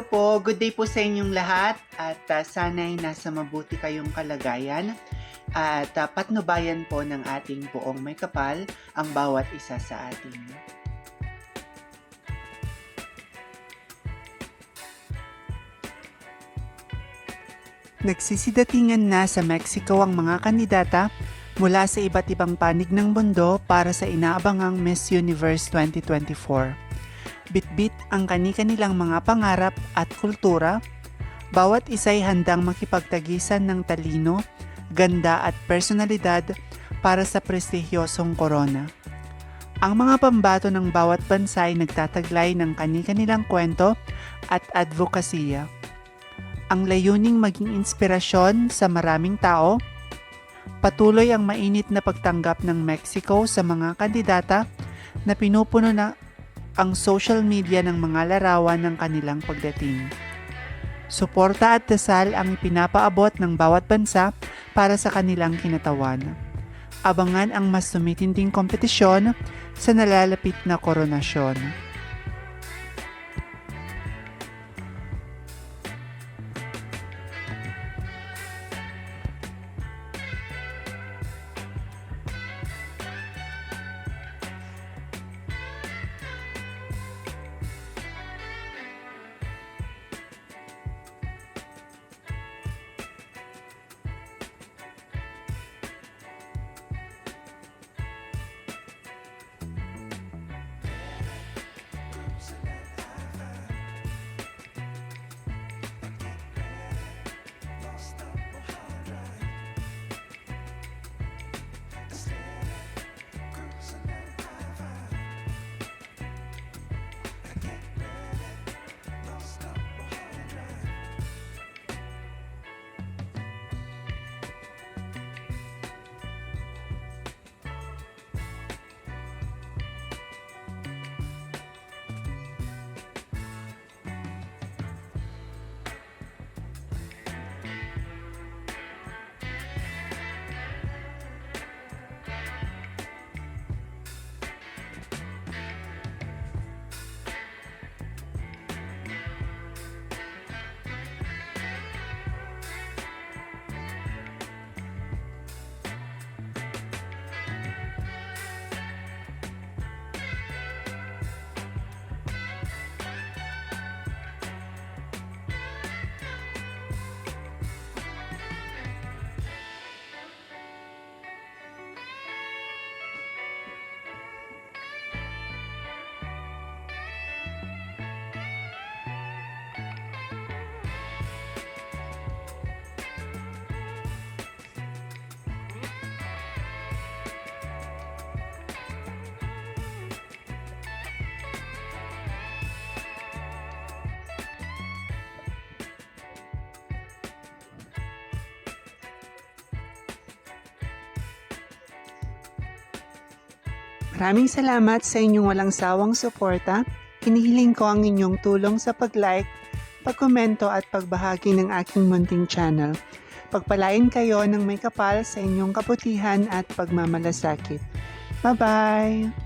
po, good day po sa inyong lahat at uh, sana'y nasa mabuti kayong kalagayan at uh, patnubayan po ng ating buong may kapal ang bawat isa sa atin. Nagsisidatingan na sa Mexico ang mga kandidata mula sa iba't ibang panig ng mundo para sa inaabangang Miss Universe 2024. Bitbit ang kani-kanilang mga pangarap at kultura, bawat isa'y handang makipagtagisan ng talino, ganda at personalidad para sa prestigyosong korona. Ang mga pambato ng bawat bansa ay nagtataglay ng kani-kanilang kwento at advokasya. Ang layuning maging inspirasyon sa maraming tao, patuloy ang mainit na pagtanggap ng Mexico sa mga kandidata na pinupuno na ang social media ng mga larawan ng kanilang pagdating. Suporta at dasal ang ipinapaabot ng bawat bansa para sa kanilang kinatawan. Abangan ang mas tumitinding kompetisyon sa nalalapit na koronasyon. Maraming salamat sa inyong walang sawang suporta. Hinihiling ko ang inyong tulong sa pag-like, pag-komento at pagbahagi ng aking munting channel. Pagpalain kayo ng may kapal sa inyong kaputihan at pagmamalasakit. Bye-bye!